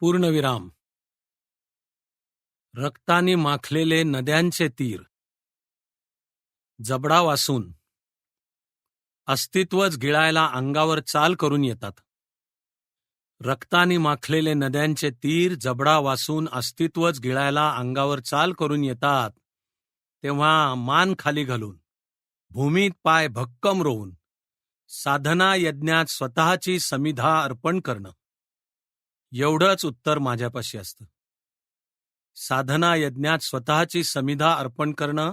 पूर्णविराम. रक्ताने माखलेले नद्यांचे तीर. जबडा वासून. अस्तित्वच गिळायला अंगावर चाल करून येतात. रक्ताने माखलेले नद्यांचे तीर जबडा वासून अस्तित्वच गिळायला अंगावर चाल करून येतात. तेव्हा मान खाली घालून. भूमीत पाय भक्कम रोवून. साधना यज्ञात स्वतःची समिधा अर्पण करणं. एवढंच उत्तर माझ्यापाशी असतं. साधना यज्ञात स्वतःची समिधा अर्पण करणं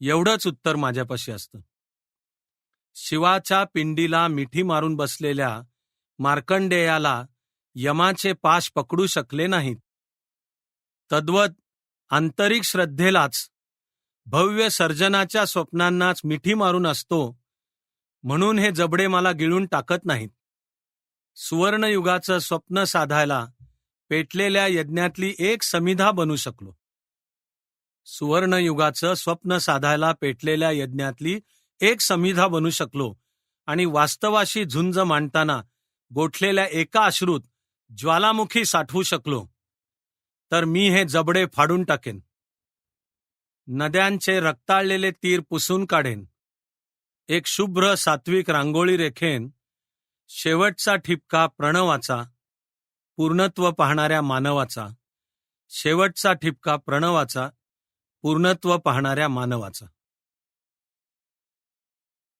एवढंच उत्तर माझ्यापाशी असतं. शिवाच्या पिंडीला मिठी मारून बसलेल्या मार्कंडेयाला यमाचे पाश पकडू शकले नाहीत. तद्वत आंतरिक श्रद्धेलाच भव्य सर्जनाच्या स्वप्नांनाच मिठी मारून असतो म्हणून हे जबडे मला गिळून टाकत नाहीत. सुवर्णयुगाचं स्वप्न साधायला पेटलेल्या यज्ञातली एक समिधा बनू शकलो. सुवर्णयुगाचं स्वप्न साधायला पेटलेल्या यज्ञातली एक समिधा बनू शकलो आणि वास्तवाशी झुंज मांडताना गोठलेल्या एका अश्रूत ज्वालामुखी साठवू शकलो. तर मी हे जबडे फाडून टाकेन. नद्यांचे रक्ताळलेले तीर पुसून काढेन. एक शुभ्र सात्विक रांगोळी रेखेन. शेवटचा ठिपका प्रणवाचा पूर्णत्व पाहणाऱ्या मानवाचा. शेवटचा ठिपका प्रणवाचा पूर्णत्व पाहणाऱ्या मानवाचा.